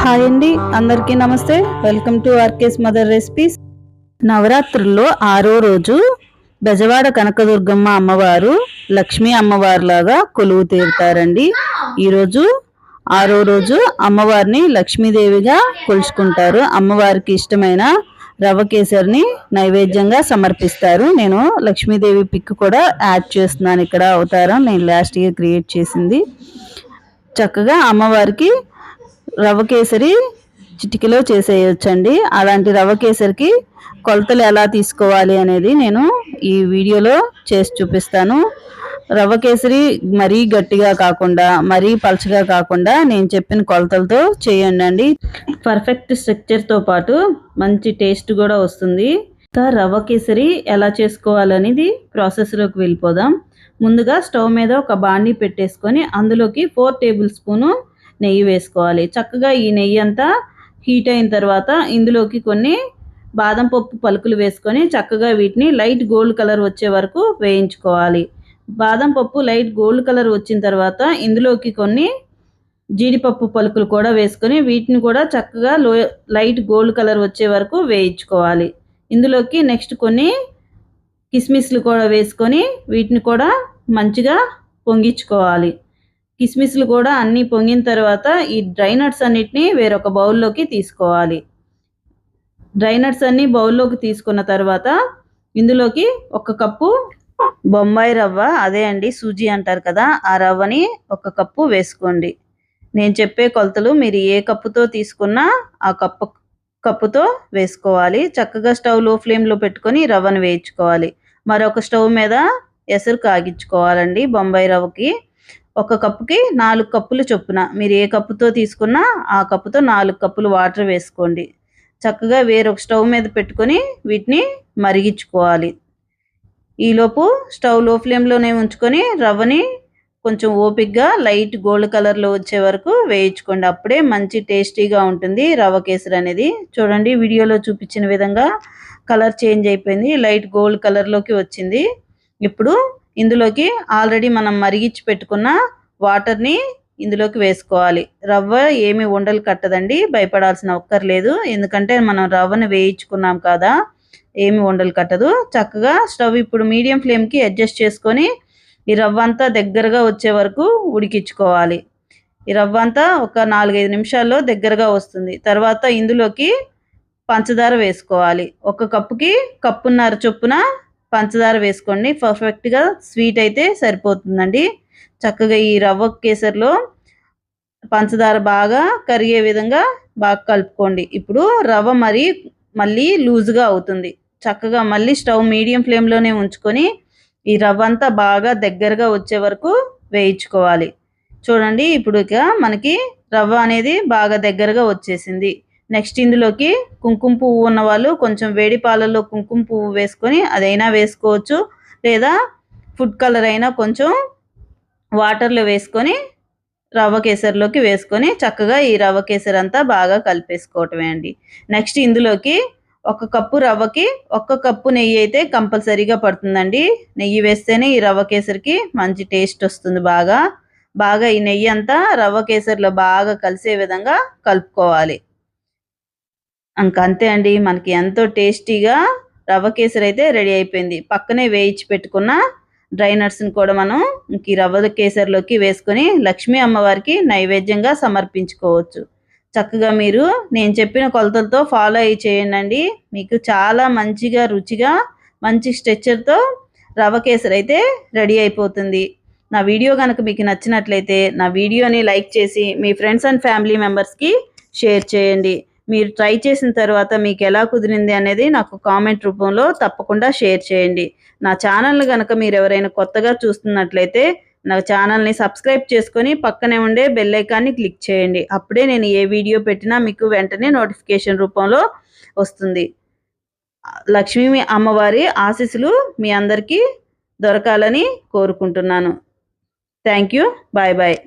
Hi అండి అందరికీ నమస్తే. Welcome to RK's mother recipes. నవరాత్రుల్లో ఆరో రోజు బెజవాడ కనకదుర్గమ్మ అమ్మవారు లక్ష్మీ అమ్మవారిలాగా కొలువు తీరుతారండి. ఈరోజు ఆరో రోజు అమ్మవారిని లక్ష్మీదేవిగా కొలుచుకుంటారు. అమ్మవారికి ఇష్టమైన రవ్వ కేసరిని నైవేద్యంగా సమర్పిస్తారు. నేను లక్ష్మీదేవి పిక్ కూడా యాడ్ చేస్తున్నాను. ఇక్కడ అవతారం నేను లాస్ట్ ఇయర్ క్రియేట్ చేసింది. చక్కగా అమ్మవారికి రవ్వ కేసరి చిటికలో చేసేయచ్చండి. అలాంటి రవ్వ కేసరికి కొలతలు ఎలా తీసుకోవాలి అనేది నేను ఈ వీడియోలో చేసి చూపిస్తాను. రవ్వ కేసరి మరీ గట్టిగా కాకుండా మరీ పలచగా కాకుండా నేను చెప్పిన కొలతలతో చేయండి అండి పర్ఫెక్ట్ స్ట్రక్చర్తో పాటు మంచి టేస్ట్ కూడా వస్తుంది. ఇంకా రవ్వ కేసరి ఎలా చేసుకోవాలనేది ప్రాసెస్లోకి వెళ్ళిపోదాం. ముందుగా స్టవ్ మీద ఒక బాండీ పెట్టేసుకొని అందులోకి ఫోర్ టేబుల్ స్పూను నెయ్యి వేసుకోవాలి. చక్కగా ఈ నెయ్యి అంతా హీట్ అయిన తర్వాత ఇందులోకి కొన్ని బాదం పప్పు పలుకులు వేసుకొని చక్కగా వీటిని లైట్ గోల్డ్ కలర్ వచ్చే వరకు వేయించుకోవాలి. బాదం పప్పు లైట్ గోల్డ్ కలర్ వచ్చిన తర్వాత ఇందులోకి కొన్ని జీడిపప్పు పలుకులు కూడా వేసుకొని వీటిని కూడా చక్కగా లో లైట్ గోల్డ్ కలర్ వచ్చే వరకు వేయించుకోవాలి. ఇందులోకి నెక్స్ట్ కొన్ని కిస్మిస్లు కూడా వేసుకొని వీటిని కూడా మంచిగా పొంగించుకోవాలి. కిస్మిస్లు కూడా అన్నీ పొంగిన తర్వాత ఈ డ్రై నట్స్ అన్నిటిని వేరొక బౌల్లోకి తీసుకోవాలి. డ్రై నట్స్ అన్ని బౌల్లోకి తీసుకున్న తర్వాత ఇందులోకి ఒక కప్పు బొంబాయి రవ్వ అదే అండి సూజీ అంటారు కదా ఆ రవ్వని ఒక కప్పు వేసుకోండి. నేను చెప్పే కొలతలు మీరు ఏ కప్పుతో తీసుకున్నా ఆ కప్పు కప్పుతో వేసుకోవాలి. చక్కగా స్టవ్లో ఫ్లేమ్లో పెట్టుకొని రవ్వను వేయించుకోవాలి. మరొక స్టవ్ మీద ఎసరు కాగించుకోవాలండి బొంబాయి రవ్వకి. ఒక కప్పుకి నాలుగు కప్పులు చొప్పున. మీరు ఏ కప్పుతో తీసుకున్నా ఆ కప్పుతో నాలుగు కప్పులు వాటర్ వేసుకోండి. చక్కగా వేరొక స్టవ్ మీద పెట్టుకొని వీటిని మరిగించుకోవాలి. ఈలోపు స్టవ్లో ఫ్లేమ్లోనే ఉంచుకొని రవ్వని కొంచెం ఓపిక్గా లైట్ గోల్డ్ కలర్లో వచ్చే వరకు వేయించుకోండి. అప్పుడే మంచి టేస్టీగా ఉంటుంది రవ్వ కేసరి అనేది. చూడండి వీడియోలో చూపించిన విధంగా కలర్ చేంజ్ అయిపోయింది. లైట్ గోల్డ్ కలర్లోకి వచ్చింది. ఇప్పుడు ఇందులోకి ఆల్రెడీ మనం మరిగించి పెట్టుకున్న వాటర్ని ఇందులోకి వేసుకోవాలి. రవ్వ ఏమి ఉండలు కట్టదండి భయపడాల్సిన ఒక్కర్లేదు ఎందుకంటే మనం రవ్వను వేయించుకున్నాం కదా ఏమి ఉండలు కట్టదు. చక్కగా స్టవ్ ఇప్పుడు మీడియం ఫ్లేమ్కి అడ్జస్ట్ చేసుకొని ఈ రవ్వ అంతా దగ్గరగా వచ్చే వరకు ఉడికించుకోవాలి. ఈ రవ్వ అంతా ఒక నాలుగైదు నిమిషాల్లో దగ్గరగా వస్తుంది. తర్వాత ఇందులోకి పంచదార వేసుకోవాలి. ఒక కప్పుకి కప్పున్నర చొప్పున పంచదార వేసుకోండి. పర్ఫెక్ట్గా స్వీట్ అయితే సరిపోతుందండి. చక్కగా ఈ రవ్వ కేసరిలో పంచదార బాగా కరిగే విధంగా బాగా కలుపుకోండి. ఇప్పుడు రవ్వ మరి మళ్ళీ లూజ్గా అవుతుంది. చక్కగా మళ్ళీ స్టవ్ మీడియం ఫ్లేమ్లోనే ఉంచుకొని ఈ రవ్వ అంతా బాగా దగ్గరగా వచ్చే వరకు వేయించుకోవాలి. చూడండి ఇప్పుడు ఇక మనకి రవ్వ అనేది బాగా దగ్గరగా వచ్చేసింది. నెక్స్ట్ ఇందులోకి కుంకుమ పువ్వు ఉన్న వాళ్ళు కొంచెం వేడి పాలల్లో కుంకుమ పువ్వు వేసుకొని అదైనా వేసుకోవచ్చు. లేదా ఫుడ్ కలర్ అయినా కొంచెం వాటర్లో వేసుకొని రవ్వ కేసరిలోకి వేసుకొని చక్కగా ఈ రవ్వ కేసరి అంతా బాగా కలిపేసుకోవటమే అండి. నెక్స్ట్ ఇందులోకి ఒక కప్పు రవ్వకి ఒక్క కప్పు నెయ్యి అయితే కంపల్సరీగా పడుతుందండి. నెయ్యి వేస్తేనే ఈ రవ్వ కేసరికి మంచి టేస్ట్ వస్తుంది బాగా. బాగా ఈ నెయ్యి అంతా రవ్వ కేసరిలో బాగా కలిసే విధంగా కలుపుకోవాలి. అంతే అండి. మనకి ఎంతో టేస్టీగా రవ్వ కేసరి అయితే రెడీ అయిపోయింది. పక్కనే వేయించి పెట్టుకున్న డ్రై నట్స్ని కూడా మనం ఇంక ఈ రవ్వ కేసరిలోకి వేసుకొని లక్ష్మీ అమ్మవారికి నైవేద్యంగా సమర్పించుకోవచ్చు. చక్కగా మీరు నేను చెప్పిన కొలతలతో ఫాలో అయ్యి చేయండి మీకు చాలా మంచిగా రుచిగా మంచి స్ట్రెచ్చర్తో రవ్వ కేసరి అయితే రెడీ అయిపోతుంది. నా వీడియో కనుక మీకు నచ్చినట్లయితే నా వీడియోని లైక్ చేసి మీ ఫ్రెండ్స్ అండ్ ఫ్యామిలీ మెంబర్స్కి షేర్ చేయండి. మీరు ట్రై చేసిన తర్వాత మీకు ఎలా కుదిరింది అనేది నాకు కామెంట్ రూపంలో తప్పకుండా షేర్ చేయండి. నా ఛానల్ని కనుక మీరు ఎవరైనా కొత్తగా చూస్తున్నట్లయితే నా ఛానల్ని సబ్స్క్రైబ్ చేసుకొని పక్కనే ఉండే బెల్ ఐకాన్ని క్లిక్ చేయండి. అప్పుడే నేను ఏ వీడియో పెట్టినా మీకు వెంటనే నోటిఫికేషన్ రూపంలో వస్తుంది. లక్ష్మీ అమ్మవారి ఆశీస్సులు మీ అందరికీ దొరకాలని కోరుకుంటున్నాను. Thank you bye bye